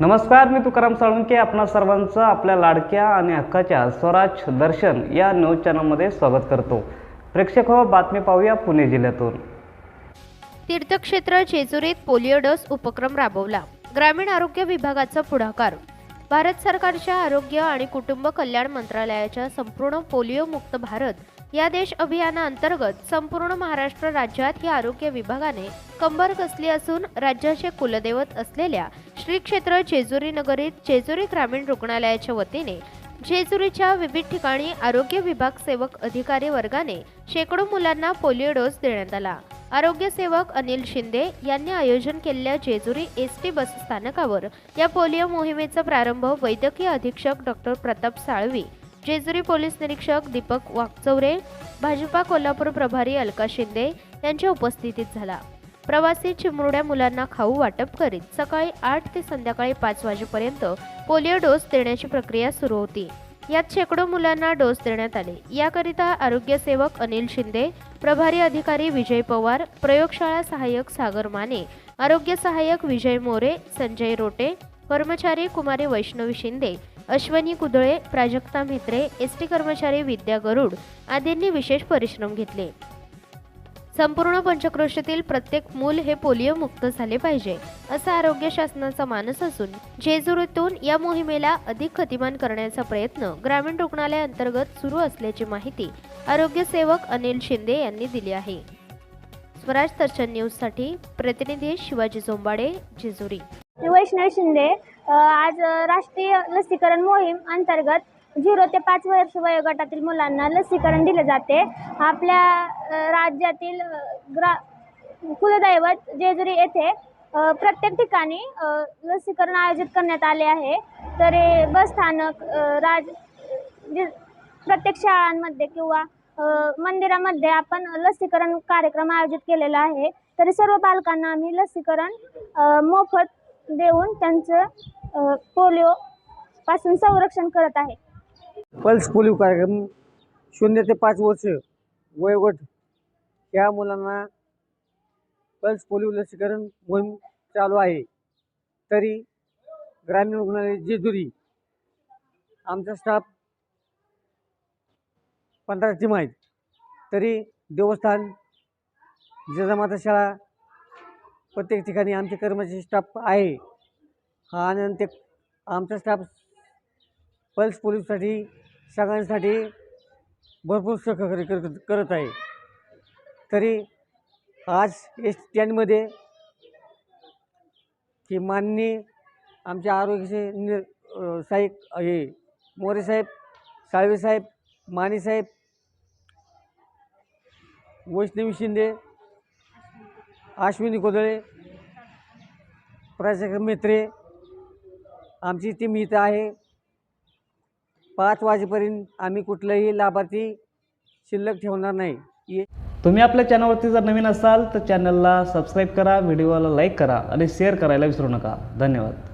नमस्कार मी तुकाराम साळुंके आपणा सर्वांचं आपल्या लाडक्या आणि हक्काच्या स्वराज दर्शन या न्यूज चॅनलमध्ये स्वागत करतो. प्रेक्षक हो बातमी पाहूया पुणे जिल्ह्यातून. तीर्थक्षेत्र जेजुरीत पोलिओ डोस उपक्रम राबवला. ग्रामीण आरोग्य विभागाचा पुढाकार. भारत सरकारच्या आरोग्य आणि कुटुंब कल्याण मंत्रालयाच्या संपूर्ण पोलिओ मुक्त भारत या देश अभियानाअंतर्गत संपूर्ण महाराष्ट्र राज्यात या आरोग्य विभागाने कंबर कसली असून राज्याचे कुलदैवत असलेल्या श्री क्षेत्र जेजुरी नगरीत जेजुरी ग्रामीण रुग्णालयाच्या वतीने जेजुरीच्या विविध ठिकाणी आरोग्य विभाग सेवक अधिकारी वर्गाने शेकडो मुलांना पोलिओ डोस देण्यात आला. आरोग्य सेवक अनिल शिंदे यांनी आयोजन केलेल्या जेजुरी एस टी बस स्थानकावर या पोलिओ मोहिमेचा प्रारंभ वैद्यकीय अधीक्षक डॉक्टर प्रताप साळवी जेजुरी पोलीस निरीक्षक दीपक वाकचौरे भाजपा कोल्हापूर प्रभारी अलका शिंदे यांच्या उपस्थितीत झाला. प्रवासी चिमुरड्या मुलांना खाऊ वाटप करीत सकाळी आठ ते संध्याकाळी पाच वाजेपर्यंत पोलिओ डोस देण्याची प्रक्रिया सुरू होती. यात शेकडो मुलांना डोस देण्यात आले. याकरिता आरोग्य सेवक अनिल शिंदे प्रभारी अधिकारी विजय पवार प्रयोगशाळा सहाय्यक सागर माने आरोग्य सहाय्यक विजय मोरे संजय रोटे कर्मचारी कुमारी वैष्णवी शिंदे अश्वनी कुदळे प्राजक्ता म्हेत्रे एस टी कर्मचारी विद्या गरुड आदींनी विशेष परिश्रम घेतले. संपूर्ण पंचक्रोशीतील प्रत्येक मूल हे पोलिओ मुक्त झाले पाहिजे असा आरोग्य शासनाचा मानस असून जेजुरीतून या मोहिमेला अधिक गतिमान करण्याचा प्रयत्न ग्रामीण रुग्णालय अंतर्गत सुरू असल्याची माहिती आरोग्य सेवक अनिल शिंदे यांनी दिली आहे. स्वराज दर्शन न्यूजसाठी प्रतिनिधी शिवाजी झोंबाडे जेजुरी. वैष्णव शिंदे आज राष्ट्रीय लसीकरण मोहीम अंतर्गत झिरो ते पाच वर्ष वयोगटातील मुलांना लसीकरण दिले जाते. आपल्या राज्यातील ग्रा कुलदैवत जेजुरी येथे प्रत्येक ठिकाणी लसीकरण आयोजित करण्यात आले आहे. तरी बसस्थानक राज जे प्रत्येक शाळांमध्ये किंवा मंदिरामध्ये आपण लसीकरण कार्यक्रम आयोजित केलेला आहे. तरी सर्व बालकांना आम्ही लसीकरण मोफत देऊन त्यांचं पोलिओ पासून संरक्षण करत आहे. पल्स पोलिओ कार्यक्रम शून्य ते पाच वर्ष वयोगट या मुलांना पल्स पोलिओ लसीकरण मोहीम चालू आहे. तरी ग्रामीण रुग्णालय जेजुरी आमचा स्टाफ पंधरा टीम आहेत तरी देवस्थान जजामाता शाळा प्रत्येक ठिकाणी आमचे कर्मचारी स्टाफ आहे. हा आणि ते आमचा स्टाफ पल्स पोलिससाठी सगळ्यांसाठी भरपूर सहकार्य कर करत आहे. तरी आज एस स्टँडमध्ये की माननीय आमच्या आरोग्याचे नि साहेब हे मोरे साहेब साळवे साहेब माने साहेब वैष्णवी शिंदे अश्विनी कोदळे प्राजक्त मेत्रे आमची टीम इथं आहे. पाच वाजेपर्यंत आम्ही कुठलंही लाभार्थी शिल्लक ठेवणार नाही. तुम्ही आपल्या चॅनलवरती जर नवीन असाल तर चॅनलला सबस्क्राईब करा व्हिडिओला लाईक करा आणि शेअर करायला विसरू नका. धन्यवाद.